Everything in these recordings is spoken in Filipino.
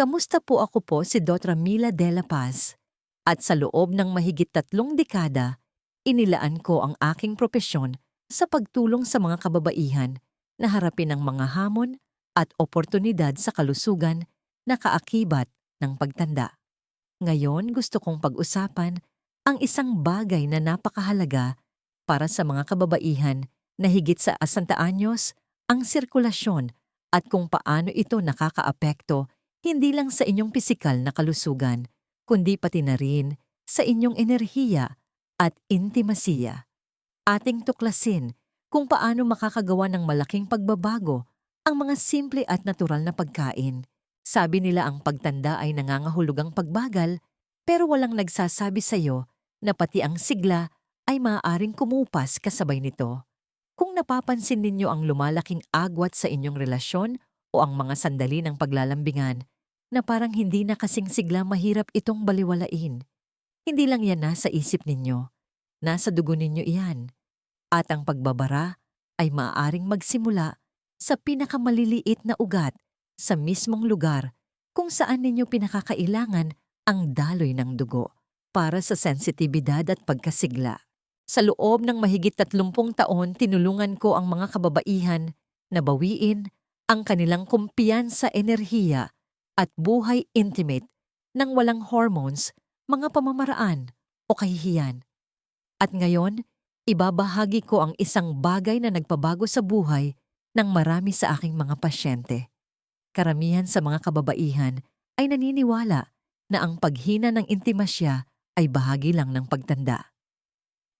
Kamusta po ako po si Dr. Mila De La Paz at sa loob ng mahigit tatlong dekada, inilaan ko ang aking propesyon sa pagtulong sa mga kababaihan na harapin ang mga hamon at oportunidad sa kalusugan na kaakibat ng pagtanda. Ngayon gusto kong pag-usapan ang isang bagay na napakahalaga para sa mga kababaihan na higit sa asanta anyos, ang sirkulasyon at kung paano ito nakakaapekto hindi lang sa inyong pisikal na kalusugan, kundi pati na rin sa inyong enerhiya at intimasiya. Ating tuklasin kung paano makakagawa ng malaking pagbabago ang mga simple at natural na pagkain. Sabi nila ang pagtanda ay nangangahulugang pagbagal, pero walang nagsasabi sa iyo na pati ang sigla ay maaaring kumupas kasabay nito. Kung napapansin ninyo ang lumalaking agwat sa inyong relasyon o ang mga sandali ng paglalambingan na parang hindi na kasing sigla mahirap itong baliwalain. Hindi lang yan nasa isip ninyo. Nasa dugo ninyo iyan. At ang pagbabara ay maaaring magsimula sa pinakamaliliit na ugat sa mismong lugar kung saan ninyo pinakakailangan ang daloy ng dugo para sa sensitibidad at pagkasigla. Sa loob ng mahigit tatlumpung taon, tinulungan ko ang mga kababaihan na bawiin ang kanilang kumpiyansa enerhiya at buhay intimate ng walang hormones, mga pamamaraan o kahihiyan. At ngayon, ibabahagi ko ang isang bagay na nagpabago sa buhay ng marami sa aking mga pasyente. Karamihan sa mga kababaihan ay naniniwala na ang paghina ng intimasya ay bahagi lang ng pagtanda.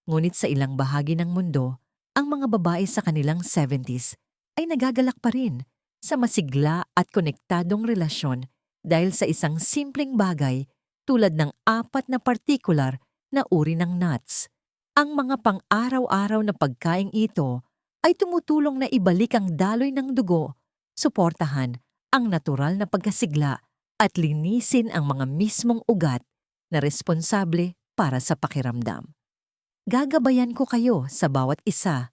Ngunit sa ilang bahagi ng mundo, ang mga babae sa kanilang 70s ay nagagalak pa rin sa masigla at konektadong relasyon dahil sa isang simpleng bagay tulad ng apat na partikular na uri ng nuts. Ang mga pang-araw-araw na pagkaing ito ay tumutulong na ibalik ang daloy ng dugo, suportahan ang natural na pagkasigla at linisin ang mga mismong ugat na responsable para sa pakiramdam. Gagabayan ko kayo sa bawat isa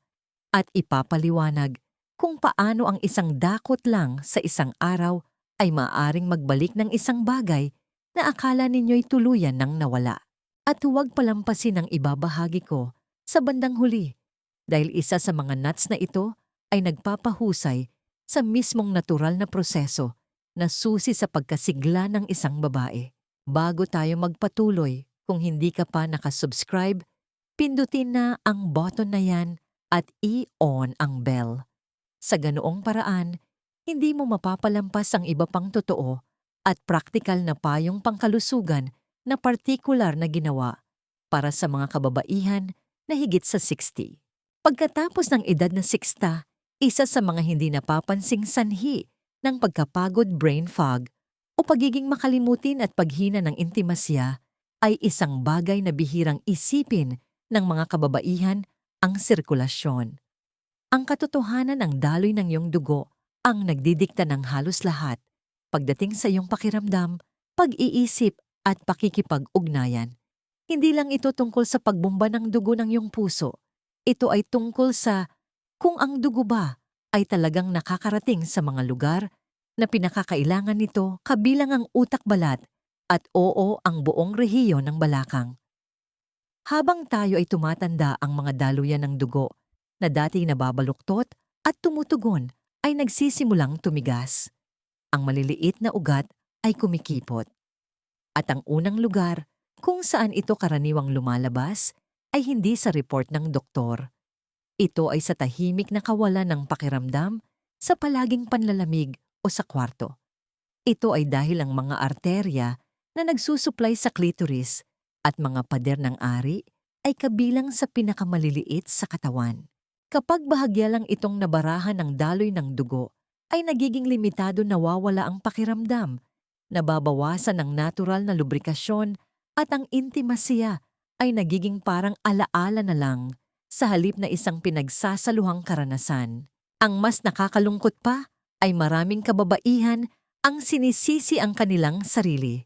at ipapaliwanag kung paano ang isang dakot lang sa isang araw ay maaring magbalik ng isang bagay na akala ninyo'y tuluyan ng nawala. At huwag palampasin ang ibabahagi ko sa bandang huli dahil isa sa mga nuts na ito ay nagpapahusay sa mismong natural na proseso na susi sa pagkasigla ng isang babae. Bago tayo magpatuloy, kung hindi ka pa nakasubscribe, pindutin na ang button na yan at i-on ang bell. Sa ganoong paraan, hindi mo mapapalampas ang iba pang totoo at praktikal na payong pangkalusugan na partikular na ginawa para sa mga kababaihan na higit sa 60. Pagkatapos ng edad na 60, isa sa mga hindi napapansing sanhi ng pagkapagod brain fog o pagiging makalimutin at paghina ng intimasya ay isang bagay na bihirang isipin ng mga kababaihan ang sirkulasyon. Ang katotohanan ng daloy ng iyong dugo ang nagdidikta ng halos lahat pagdating sa iyong pakiramdam, pag-iisip at pakikipag-ugnayan. Hindi lang ito tungkol sa pagbumba ng dugo ng iyong puso. Ito ay tungkol sa kung ang dugo ba ay talagang nakakarating sa mga lugar na pinakakailangan nito kabilang ang utak balat at oo ang buong rehiyon ng balakang. Habang tayo ay tumatanda ang mga daluyan ng dugo na dati nababaluktot at tumutugon ay nagsisimulang tumigas. Ang maliliit na ugat ay kumikipot. At ang unang lugar kung saan ito karaniwang lumalabas ay hindi sa report ng doktor. Ito ay sa tahimik na kawalan ng pakiramdam, sa palaging panlalamig o sa kwarto. Ito ay dahil ang mga arterya na nagsusuplay sa clitoris at mga pader ng ari ay kabilang sa pinakamaliliit sa katawan. Kapag bahagya lang itong nabarahan ng daloy ng dugo, ay nagiging limitado nawawala ang pakiramdam, nababawasan ng natural na lubrikasyon at ang intimasya ay nagiging parang alaala na lang sa halip na isang pinagsasaluhang karanasan. Ang mas nakakalungkot pa ay maraming kababaihan ang sinisisi ang kanilang sarili.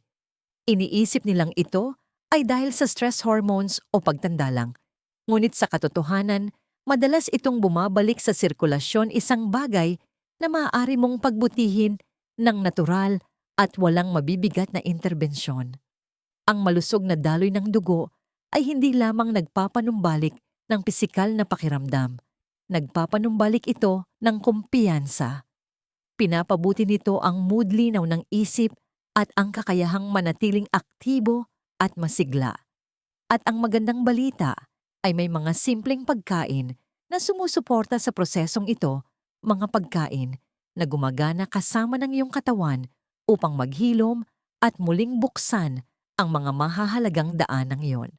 Iniisip nilang ito ay dahil sa stress hormones o pagtanda lang. Ngunit sa katotohanan, madalas itong bumabalik sa sirkulasyon isang bagay na maaari mong pagbutihin ng natural at walang mabibigat na interbensyon. Ang malusog na daloy ng dugo ay hindi lamang nagpapanumbalik ng pisikal na pakiramdam. Nagpapanumbalik ito ng kumpiyansa. Pinapabuti nito ang mood linaw ng isip at ang kakayahang manatiling aktibo at masigla. At ang magandang balita ay may mga simpleng pagkain na sumusuporta sa prosesong ito, mga pagkain na gumagana kasama ng iyong katawan upang maghilom at muling buksan ang mga mahahalagang daan ng iyon.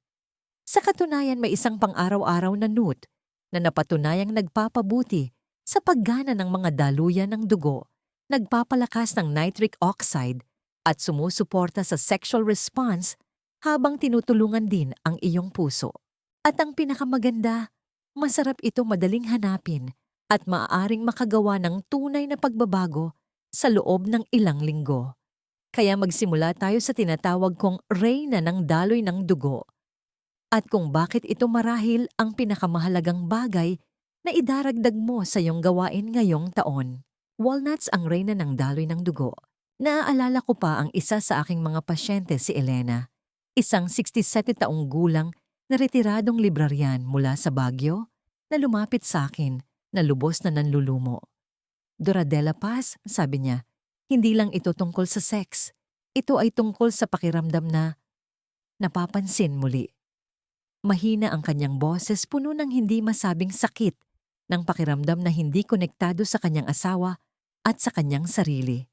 Sa katunayan may isang pang-araw-araw na nut na napatunayang nagpapabuti sa paggana ng mga daluyan ng dugo, nagpapalakas ng nitric oxide at sumusuporta sa sexual response habang tinutulungan din ang iyong puso. At ang pinakamaganda, masarap ito madaling hanapin at maaaring makagawa ng tunay na pagbabago sa loob ng ilang linggo. Kaya magsimula tayo sa tinatawag kong reyna ng daloy ng dugo. At kung bakit ito marahil ang pinakamahalagang bagay na idaragdag mo sa iyong gawain ngayong taon. Walnuts ang reyna ng daloy ng dugo. Naaalala ko pa ang isa sa aking mga pasyente si Elena, isang 67 taong gulang na retiradong libraryan mula sa Baguio na lumapit sa akin na lubos na nanlulumo. Doradela Paz, sabi niya, hindi lang ito tungkol sa sex. Ito ay tungkol sa pakiramdam na napapansin muli. Mahina ang kanyang boses puno ng hindi masabing sakit ng pakiramdam na hindi konektado sa kanyang asawa at sa kanyang sarili.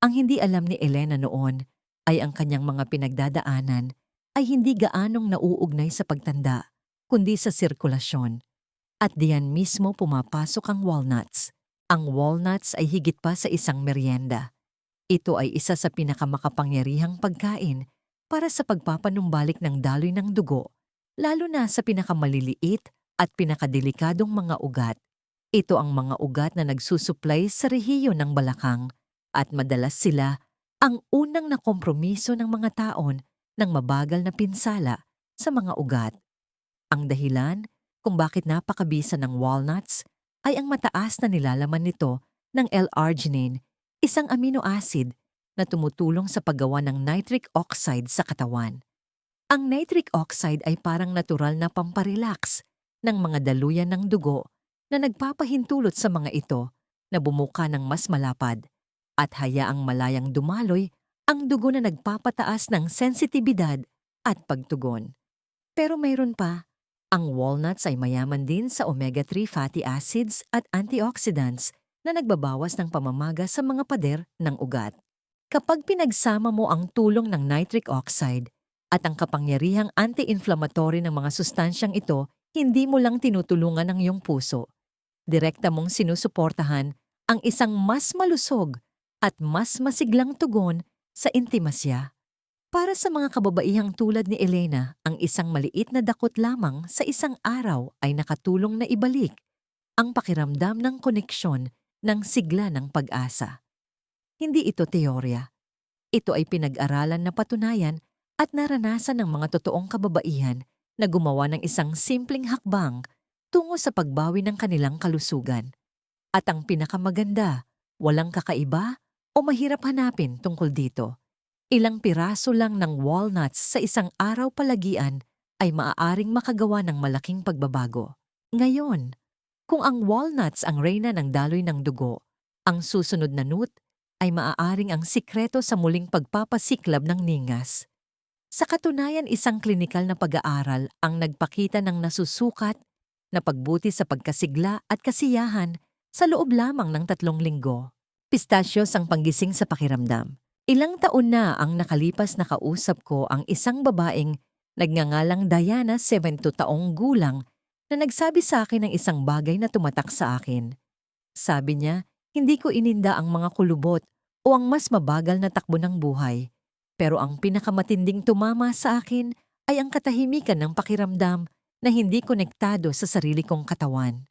Ang hindi alam ni Elena noon ay ang kanyang mga pinagdadaanan ay hindi gaanong nauugnay sa pagtanda, kundi sa sirkulasyon. At diyan mismo pumapasok ang walnuts. Ang walnuts ay higit pa sa isang merienda. Ito ay isa sa pinakamakapangyarihang pagkain para sa pagpapanumbalik ng daloy ng dugo, lalo na sa pinakamaliliit at pinakadelikadong mga ugat. Ito ang mga ugat na nagsusuplay sa rehiyo ng balakang at madalas sila ang unang nakompromiso ng mga taon ng mabagal na pinsala sa mga ugat. Ang dahilan kung bakit napakabisa ng walnuts ay ang mataas na nilalaman nito ng L-arginine, isang amino acid na tumutulong sa paggawa ng nitric oxide sa katawan. Ang nitric oxide ay parang natural na pamparelax ng mga daluyan ng dugo na nagpapahintulot sa mga ito na bumuka ng mas malapad at hayaang malayang dumaloy ang dugo na nagpapataas ng sensitibidad at pagtugon. Pero mayroon pa, ang walnuts ay mayaman din sa omega-3 fatty acids at antioxidants na nagbabawas ng pamamaga sa mga pader ng ugat. Kapag pinagsama mo ang tulong ng nitric oxide at ang kapangyarihang anti-inflammatory ng mga sustansyang ito, hindi mo lang tinutulungan ang iyong puso. Direkta mong sinusuportahan ang isang mas malusog at mas masiglang tugon sa intimasya. Para sa mga kababaihang tulad ni Elena, ang isang maliit na dakot lamang sa isang araw ay nakatulong na ibalik ang pakiramdam ng koneksyon ng sigla ng pag-asa. Hindi ito teorya. Ito ay pinag-aralan na patunayan at naranasan ng mga totoong kababaihan na gumawa ng isang simpleng hakbang tungo sa pagbawi ng kanilang kalusugan. At ang pinakamaganda, walang kakaiba o mahirap hanapin tungkol dito Ilang piraso lang ng walnuts sa isang araw palagian ay maaaring makagawa ng malaking pagbabago. Ngayon, kung ang walnuts ang reyna ng daloy ng dugo, ang susunod na nut ay maaaring ang sikreto sa muling pagpapasiklab ng ningas. Sa katunayan isang klinikal na pag-aaral ang nagpakita ng nasusukat na pagbuti sa pagkasigla at kasiyahan sa loob lamang ng tatlong linggo. Pistasyos ang panggising sa pakiramdam. Ilang taon na ang nakalipas na kausap ko ang isang babaeng nagngangalang Diana 72 taong gulang na nagsabi sa akin ng isang bagay na tumatak sa akin. Sabi niya, hindi ko ininda ang mga kulubot o ang mas mabagal na takbo ng buhay. Pero ang pinakamatinding tumama sa akin ay ang katahimikan ng pakiramdam na hindi konektado sa sarili kong katawan.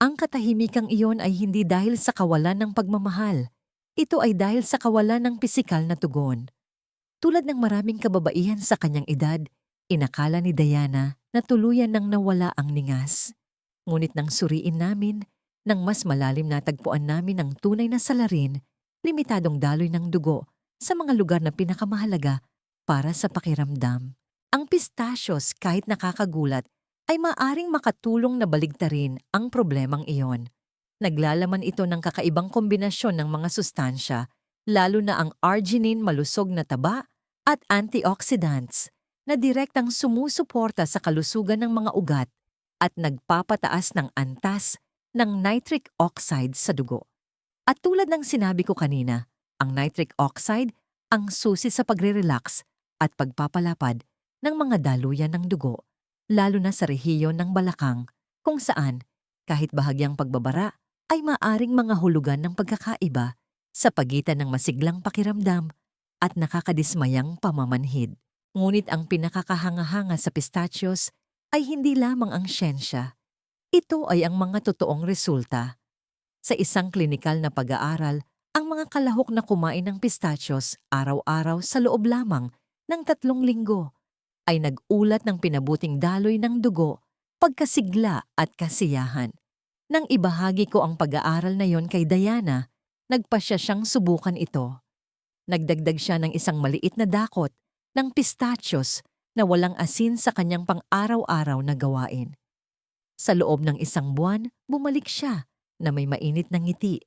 Ang katahimikang iyon ay hindi dahil sa kawalan ng pagmamahal, ito ay dahil sa kawalan ng pisikal na tugon. Tulad ng maraming kababaihan sa kanyang edad, inakala ni Diana na tuluyan nang nawala ang ningas. Ngunit nang suriin namin, nang mas malalim na tagpuan namin ang tunay na salarin, limitadong daloy ng dugo sa mga lugar na pinakamahalaga para sa pakiramdam. Ang pistachios kahit nakakagulat ay maaring makatulong na baligtarin ang problemang iyon. Naglalaman ito ng kakaibang kombinasyon ng mga sustansya, lalo na ang arginine malusog na taba at antioxidants na direktang sumusuporta sa kalusugan ng mga ugat at nagpapataas ng antas ng nitric oxide sa dugo. At tulad ng sinabi ko kanina, ang nitric oxide ang susi sa pagre-relax at pagpapalapad ng mga daluyan ng dugo, lalo na sa rehiyon ng balakang kung saan kahit bahagyang pagbabara ay maaring mga hulugan ng pagkakaiba sa pagitan ng masiglang pakiramdam at nakakadismayang pamamanhid. Ngunit ang pinakakahanga-hanga sa pistachios ay hindi lamang ang siyensya. Ito ay ang mga totoong resulta. Sa isang klinikal na pag-aaral, ang mga kalahok na kumain ng pistachios araw-araw sa loob lamang ng tatlong linggo ay nag-ulat ng pinabuting daloy ng dugo, pagkasigla at kasiyahan. Nang ibahagi ko ang pag-aaral na yon kay Diana, nagpasya siyang subukan ito. Nagdagdag siya ng isang maliit na dakot ng pistachios na walang asin sa kanyang pang-araw-araw na gawain. Sa loob ng isang buwan, bumalik siya na may mainit na ngiti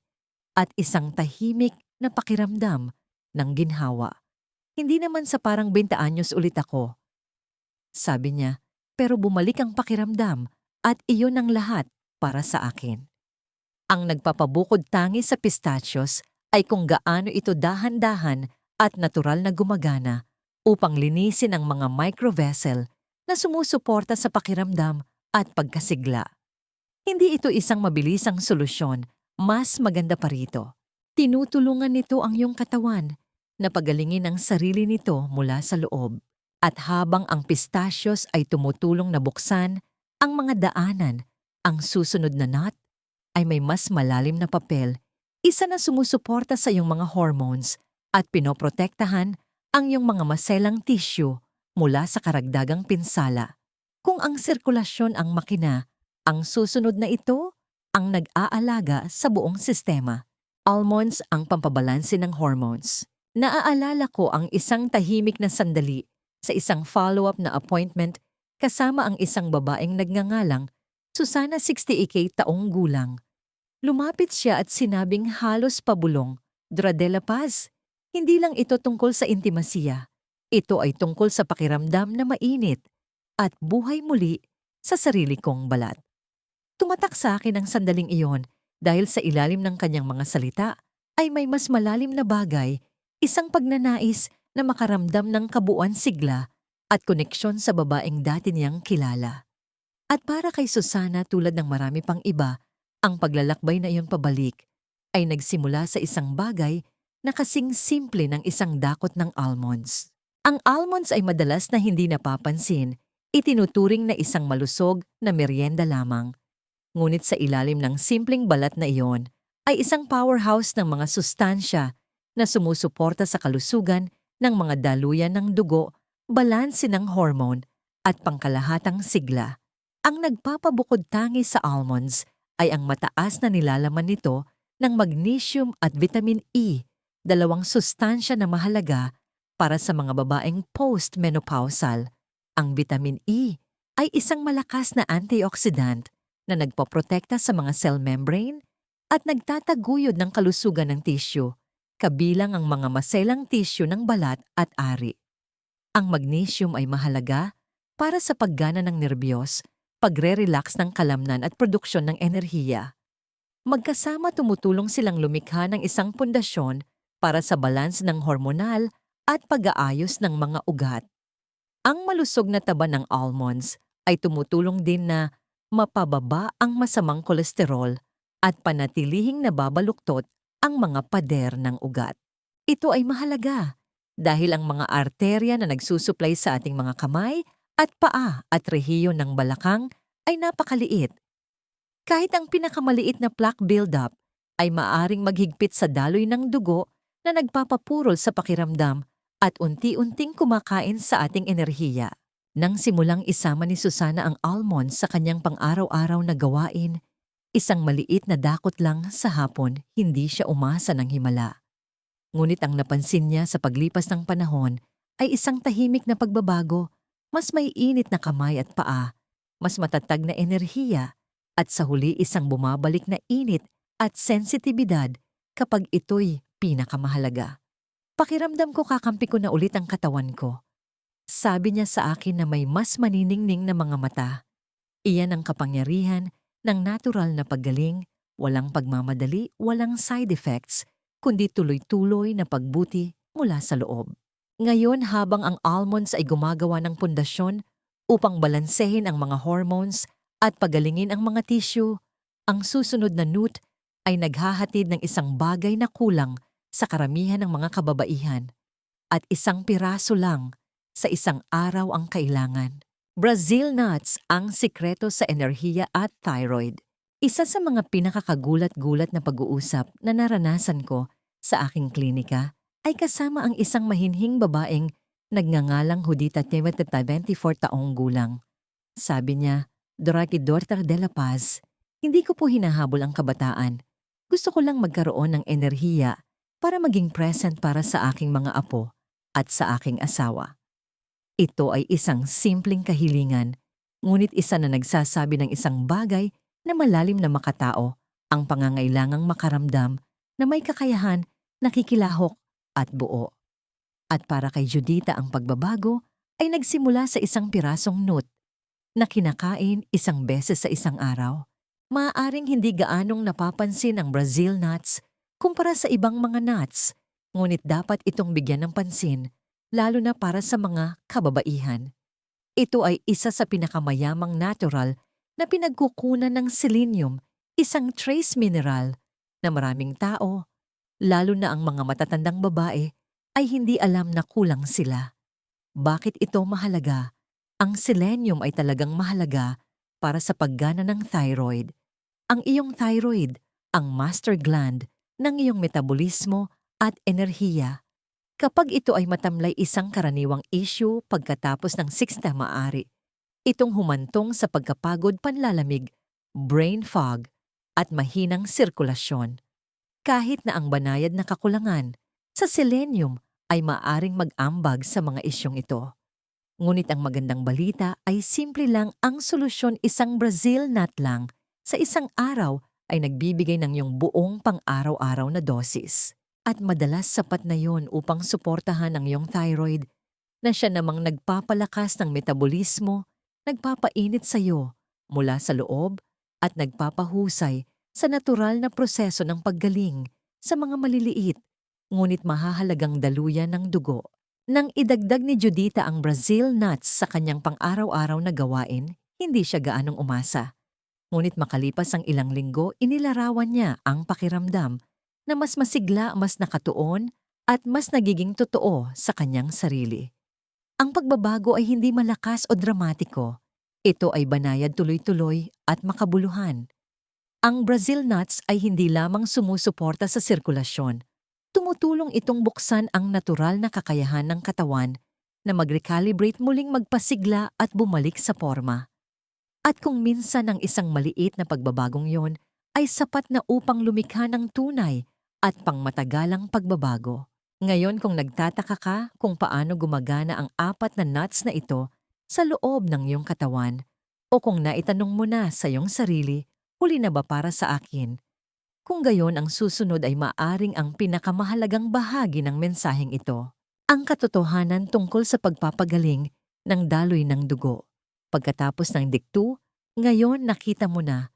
at isang tahimik na pakiramdam ng ginhawa. Hindi naman sa parang 20 anyos ulit ako. Sabi niya, pero bumalik ang pakiramdam at iyon ang lahat para sa akin. Ang nagpapabukod tangi sa pistachios ay kung gaano ito dahan-dahan at natural na gumagana upang linisin ang mga microvessel na sumusuporta sa pakiramdam at pagkasigla. Hindi ito isang mabilisang solusyon, mas maganda pa rito. Tinutulungan nito ang iyong katawan na pagalingin ang sarili nito mula sa loob. At habang ang pistachios ay tumutulong na buksan ang mga daanan, ang susunod na nut ay may mas malalim na papel, isa na sumusuporta sa iyong mga hormones at pinoprotektahan ang iyong mga maselang tissue mula sa karagdagang pinsala. Kung ang sirkulasyon ang makina, ang susunod na ito ang nag-aalaga sa buong sistema. Almonds ang pampabalanse ng hormones. Naaalala ko ang isang tahimik na sandali sa isang follow-up na appointment kasama ang isang babaeng nagngangalang Susana 68 taong gulang. Lumapit siya at sinabing halos pabulong, Dradela Paz, hindi lang ito tungkol sa intimasiya. Ito ay tungkol sa pakiramdam na mainit at buhay muli sa sarili kong balat. Tumatak sa akin ang sandaling iyon dahil sa ilalim ng kanyang mga salita ay may mas malalim na bagay, isang pagnanais na makaramdam ng kabuuan sigla at koneksyon sa babaeng dati niyang kilala. At para kay Susana tulad ng marami pang iba, ang paglalakbay na iyon pabalik ay nagsimula sa isang bagay na kasing simple ng isang dakot ng almonds. Ang almonds ay madalas na hindi napapansin, itinuturing na isang malusog na merienda lamang. Ngunit sa ilalim ng simpleng balat na iyon ay isang powerhouse ng mga sustansya na sumusuporta sa kalusugan ng mga daluyan ng dugo, balanse ng hormone at pangkalahatang sigla. Ang nagpapabukod tangi sa almonds ay ang mataas na nilalaman nito ng magnesium at vitamin E dalawang sustansya na mahalaga para sa mga babaeng postmenopausal. Ang vitamin E ay isang malakas na antioxidant na nagpoprotekta sa mga cell membrane at nagtataguyod ng kalusugan ng tissue, kabilang ang mga maselang tissue ng balat at ari. Ang magnesium ay mahalaga para sa paggana ng nerbiyos, pagre-relax ng kalamnan at produksyon ng enerhiya. Magkasama tumutulong silang lumikha ng isang pundasyon para sa balance ng hormonal at pag-aayos ng mga ugat. Ang malusog na taba ng almonds ay tumutulong din na mapababa ang masamang kolesterol at panatilihing nababaluktot ang mga pader ng ugat. Ito ay mahalaga dahil ang mga arterya na nagsusuplay sa ating mga kamay at paa at rehiyon ng balakang ay napakaliit. Kahit ang pinakamaliit na plaque buildup ay maaring maghigpit sa daloy ng dugo na nagpapapurol sa pakiramdam at unti-unting kumakain sa ating enerhiya. Nang simulang isama ni Susana ang almonds sa kanyang pang-araw-araw na gawain, isang maliit na dakot lang sa hapon hindi siya umasa ng himala. Ngunit ang napansin niya sa paglipas ng panahon ay isang tahimik na pagbabago, mas may init na kamay at paa, mas matatag na enerhiya, at sa huli isang bumabalik na init at sensitibidad kapag ito'y pinakamahalaga. Pakiramdam ko kakampi ko na ulit ang katawan ko. Sabi niya sa akin na may mas maniningning na mga mata. Iyan ang kapangyarihan ng natural na paggaling, walang pagmamadali, walang side effects, kundi tuloy-tuloy na pagbuti mula sa loob. Ngayon habang ang almonds ay gumagawa ng pundasyon upang balansehin ang mga hormones at pagalingin ang mga tissue, ang susunod na nut ay naghahatid ng isang bagay na kulang sa karamihan ng mga kababaihan at isang piraso lang sa isang araw ang kailangan. Brazil nuts ang sikreto sa enerhiya at thyroid. Isa sa mga pinakakagulat-gulat na pag-uusap na naranasan ko sa aking klinika ay kasama ang isang mahinhing babaeng nagngangalang Judita na 24 taong gulang. Sabi niya, Doraki Dortar de la Paz, hindi ko po hinahabol ang kabataan. Gusto ko lang magkaroon ng enerhiya para maging present para sa aking mga apo at sa aking asawa. Ito ay isang simpleng kahilingan, ngunit isa na nagsasabi ng isang bagay na malalim na makatao, ang pangangailangang makaramdam na may kakayahan, nakikilahok at buo. At para kay Judita ang pagbabago ay nagsimula sa isang pirasong nut na kinakain isang beses sa isang araw. Maaaring hindi gaanong napapansin ang Brazil nuts kumpara sa ibang mga nuts, ngunit dapat itong bigyan ng pansin lalo na para sa mga kababaihan. Ito ay isa sa pinakamayamang natural na pinagkukunan ng selenium, isang trace mineral na maraming tao, lalo na ang mga matatandang babae, ay hindi alam na kulang sila. Bakit ito mahalaga? Ang selenium ay talagang mahalaga para sa paggana ng thyroid. Ang iyong thyroid, ang master gland ng iyong metabolismo at enerhiya. Kapag ito ay matamlay isang karaniwang issue pagkatapos ng 6 na maaari, itong humantong sa pagkapagod panlalamig, brain fog, at mahinang sirkulasyon. Kahit na ang banayad na kakulangan sa selenium ay maaring mag-ambag sa mga isyong ito. Ngunit ang magandang balita ay simple lang ang solusyon isang Brazil nut lang sa isang araw ay nagbibigay ng iyong buong pang-araw-araw na dosis at madalas sapat na yon upang suportahan ang iyong thyroid na siya namang nagpapalakas ng metabolismo, nagpapainit sa iyo mula sa loob at nagpapahusay sa natural na proseso ng paggaling sa mga maliliit ngunit mahahalagang daluyan ng dugo. Nang idagdag ni Judita ang Brazil nuts sa kanyang pang-araw-araw na gawain, hindi siya gaanong umasa. Ngunit makalipas ang ilang linggo, inilarawan niya ang pakiramdam na mas masigla, mas nakatuon, at mas nagiging totoo sa kanyang sarili. Ang pagbabago ay hindi malakas o dramatiko. Ito ay banayad tuloy-tuloy at makabuluhan. Ang Brazil nuts ay hindi lamang sumusuporta sa sirkulasyon. Tumutulong itong buksan ang natural na kakayahan ng katawan na mag-recalibrate muling magpasigla at bumalik sa forma. At kung minsan ang isang maliit na pagbabagong yon ay sapat na upang lumikha ng tunay at pangmatagalang pagbabago. Ngayon kung nagtataka ka kung paano gumagana ang apat na nuts na ito sa loob ng iyong katawan o kung naitanong mo na sa iyong sarili, huli na ba para sa akin? Kung gayon ang susunod ay maaring ang pinakamahalagang bahagi ng mensaheng ito. Ang katotohanan tungkol sa pagpapagaling ng daloy ng dugo. Pagkatapos ng diktu, ngayon nakita mo na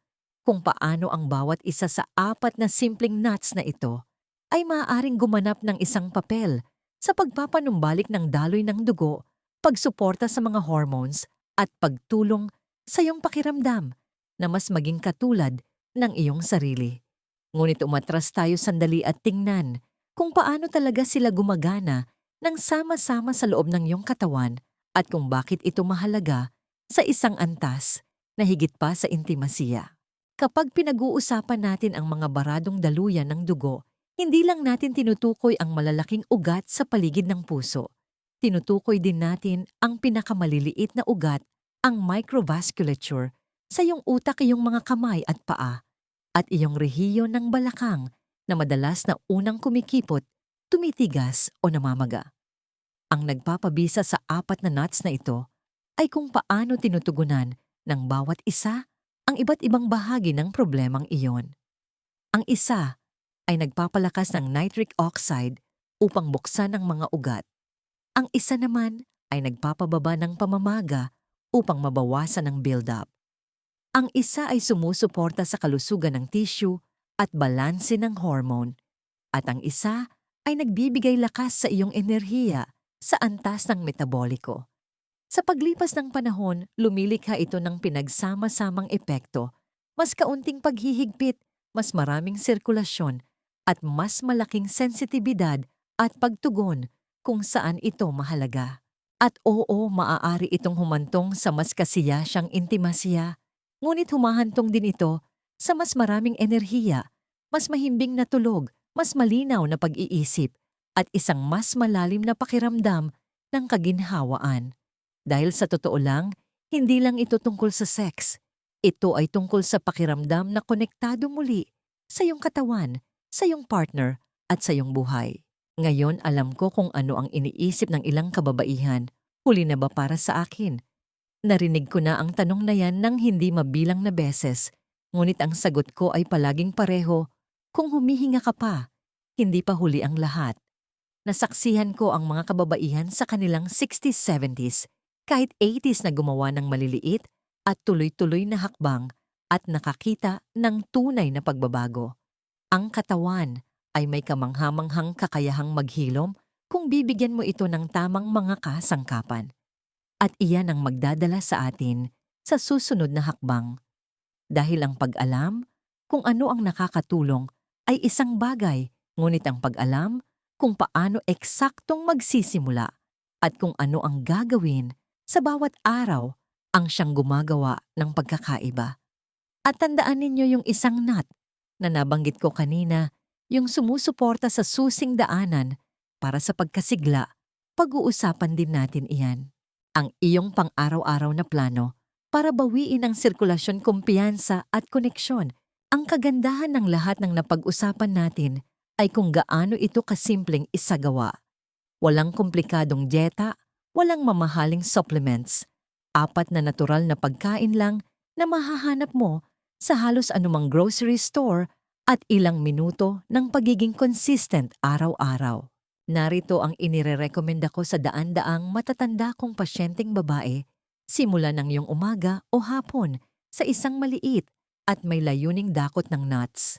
kung paano ang bawat isa sa apat na simpleng nuts na ito ay maaaring gumanap ng isang papel sa pagpapanumbalik ng daloy ng dugo, pagsuporta sa mga hormones, at pagtulong sa iyong pakiramdam na mas maging katulad ng iyong sarili. Ngunit umatras tayo sandali at tingnan kung paano talaga sila gumagana ng sama-sama sa loob ng iyong katawan at kung bakit ito mahalaga sa isang antas na higit pa sa intimasiya. Kapag pinag-uusapan natin ang mga baradong daluyan ng dugo, hindi lang natin tinutukoy ang malalaking ugat sa paligid ng puso. Tinutukoy din natin ang pinakamaliliit na ugat, ang microvasculature, sa iyong utak iyong mga kamay at paa, at iyong rehiyon ng balakang na madalas na unang kumikipot tumitigas o namamaga. Ang nagpapabisa sa apat na nuts na ito ay kung paano tinutugunan ng bawat isa ang iba't ibang bahagi ng problemang iyon. Ang isa ay nagpapalakas ng nitric oxide upang buksan ang mga ugat. Ang isa naman ay nagpapababa ng pamamaga upang mabawasan ang build-up. Ang isa ay sumusuporta sa kalusugan ng tissue at balanse ng hormone. At ang isa ay nagbibigay lakas sa iyong enerhiya sa antas ng metaboliko. Sa paglipas ng panahon, lumilikha ito ng pinagsama-samang epekto, mas kaunting paghihigpit, mas maraming sirkulasyon, at mas malaking sensitibidad at pagtugon kung saan ito mahalaga. At oo, maaari itong humantong sa mas kasiyasyang intimasya, ngunit humahantong din ito sa mas maraming enerhiya, mas mahimbing na tulog, mas malinaw na pag-iisip, at isang mas malalim na pakiramdam ng kaginhawaan. Dahil sa totoo lang, hindi lang ito tungkol sa sex. Ito ay tungkol sa pakiramdam na konektado muli sa iyong katawan, sa iyong partner, at sa iyong buhay. Ngayon alam ko kung ano ang iniisip ng ilang kababaihan. Huli na ba para sa akin? Narinig ko na ang tanong na yan ng hindi mabilang na beses, ngunit ang sagot ko ay palaging pareho. Kung humihinga ka pa, hindi pa huli ang lahat. Nasaksihan ko ang mga kababaihan sa kanilang 60s, 70s, kahit 80s na gumawa ng maliliit at tuloy-tuloy na hakbang at nakakita ng tunay na pagbabago. Ang katawan ay may kamanghamanghang kakayahang maghilom kung bibigyan mo ito ng tamang mga kasangkapan. At iyan ang magdadala sa atin sa susunod na hakbang. Dahil ang pag-alam kung ano ang nakakatulong ay isang bagay, ngunit ang pag-alam kung paano eksaktong magsisimula at kung ano ang gagawin sa bawat araw ang siyang gumagawa ng pagkakaiba. At tandaan ninyo yung isang nut na nabanggit ko kanina, yung sumusuporta sa susing daanan para sa pagkasigla, pag-uusapan din natin iyan. Ang iyong pang-araw-araw na plano para bawiin ang sirkulasyon kumpiyansa at koneksyon. Ang kagandahan ng lahat ng napag-usapan natin ay kung gaano ito kasimpleng isagawa. Walang komplikadong dieta, walang mamahaling supplements, apat na natural na pagkain lang na mahahanap mo sa halos anumang grocery store at ilang minuto ng pagiging consistent araw-araw. Narito ang inirerekomenda ko sa daan-daang matatanda kong pasyenteng babae simula ng iyong umaga o hapon sa isang maliit at may layuning dakot ng nuts.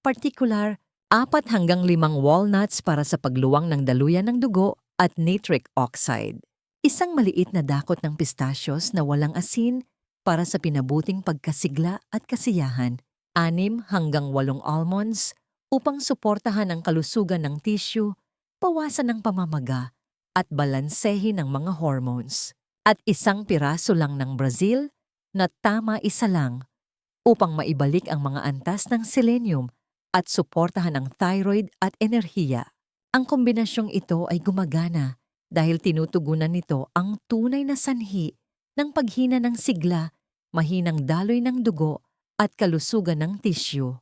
Particular, apat hanggang limang walnuts para sa pagluwang ng daluyan ng dugo at nitric oxide. Isang maliit na dakot ng pistasyos na walang asin para sa pinabuting pagkasigla at kasiyahan. Anim hanggang walong almonds upang suportahan ang kalusugan ng tissue, bawasan ng pamamaga, at balansehin ang mga hormones. At isang piraso lang ng Brazil na tama isa lang upang maibalik ang mga antas ng selenium at suportahan ang thyroid at enerhiya. Ang kombinasyong ito ay gumagana dahil tinutugunan nito ang tunay na sanhi ng paghina ng sigla, mahinang daloy ng dugo at kalusugan ng tissue.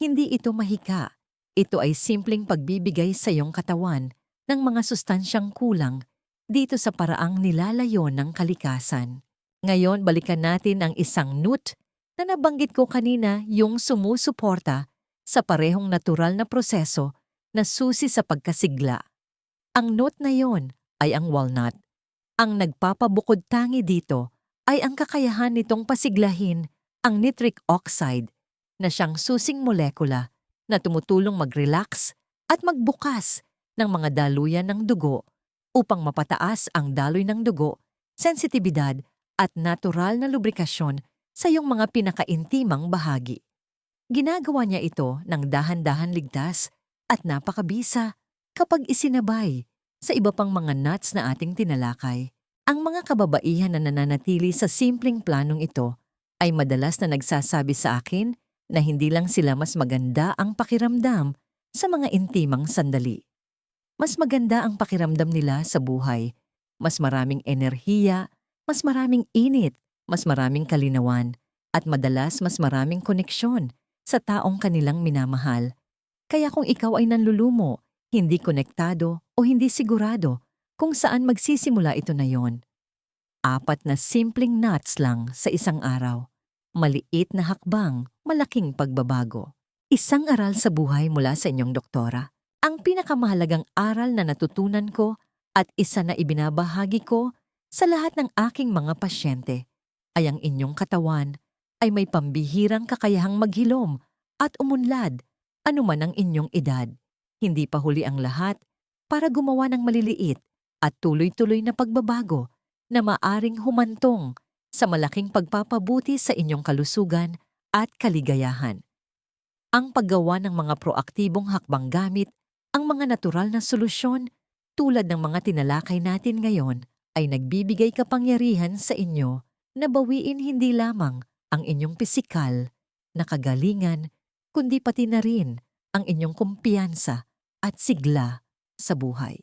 Hindi ito mahika. Ito ay simpleng pagbibigay sa iyong katawan ng mga sustansyang kulang dito sa paraang nilalayo ng kalikasan. Ngayon, balikan natin ang isang nut na nabanggit ko kanina yung sumusuporta sa parehong natural na proseso na susi sa pagkasigla. Ang nut na yon ay ang walnut. Ang nagpapabukod tangi dito ay ang kakayahan nitong pasiglahin ang nitric oxide na siyang susing molekula na tumutulong mag-relax at magbukas ng mga daluyan ng dugo upang mapataas ang daloy ng dugo, sensitibidad at natural na lubrikasyon sa iyong mga pinakaintimang bahagi. Ginagawa niya ito ng dahan-dahan ligtas at napakabisa kapag isinabay sa iba pang mga nuts na ating tinalakay. Ang mga kababaihan na nananatili sa simpleng planong ito ay madalas na nagsasabi sa akin na hindi lang sila mas maganda ang pakiramdam sa mga intimang sandali. Mas maganda ang pakiramdam nila sa buhay. Mas maraming enerhiya, mas maraming init, mas maraming kalinawan, at madalas mas maraming koneksyon sa taong kanilang minamahal. Kaya kung ikaw ay nanlulumo, hindi konektado o hindi sigurado kung saan magsisimula ito na yon. Apat na simpleng nuts lang sa isang araw. Maliit na hakbang, malaking pagbabago. Isang aral sa buhay mula sa inyong doktora. Ang pinakamahalagang aral na natutunan ko at isa na ibinabahagi ko sa lahat ng aking mga pasyente ay ang inyong katawan ay may pambihirang kakayahang maghilom at umunlad anuman ang inyong edad. Hindi pa huli ang lahat para gumawa ng maliliit at tuloy-tuloy na pagbabago na maaring humantong sa malaking pagpapabuti sa inyong kalusugan at kaligayahan. Ang paggawa ng mga proaktibong hakbang gamit ang mga natural na solusyon tulad ng mga tinalakay natin ngayon ay nagbibigay kapangyarihan sa inyo na bawiin hindi lamang ang inyong pisikal na kagalingan, kundi pati na rin ang inyong kumpiyansa at sigla sa buhay.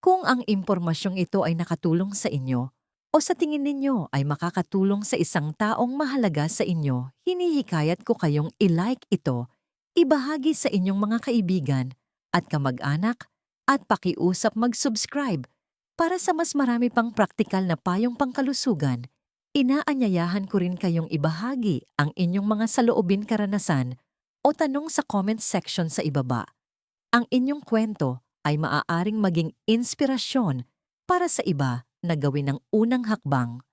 Kung ang impormasyong ito ay nakatulong sa inyo o sa tingin ninyo ay makakatulong sa isang taong mahalaga sa inyo, hinihikayat ko kayong i-like ito, ibahagi sa inyong mga kaibigan at kamag-anak at pakiusap mag-subscribe para sa mas marami pang praktikal na payong pangkalusugan Inaanyayahan ko rin kayong ibahagi ang inyong mga saloobin karanasan o tanong sa comment section sa ibaba. Ang inyong kwento ay maaaring maging inspirasyon para sa iba na gawin ang unang hakbang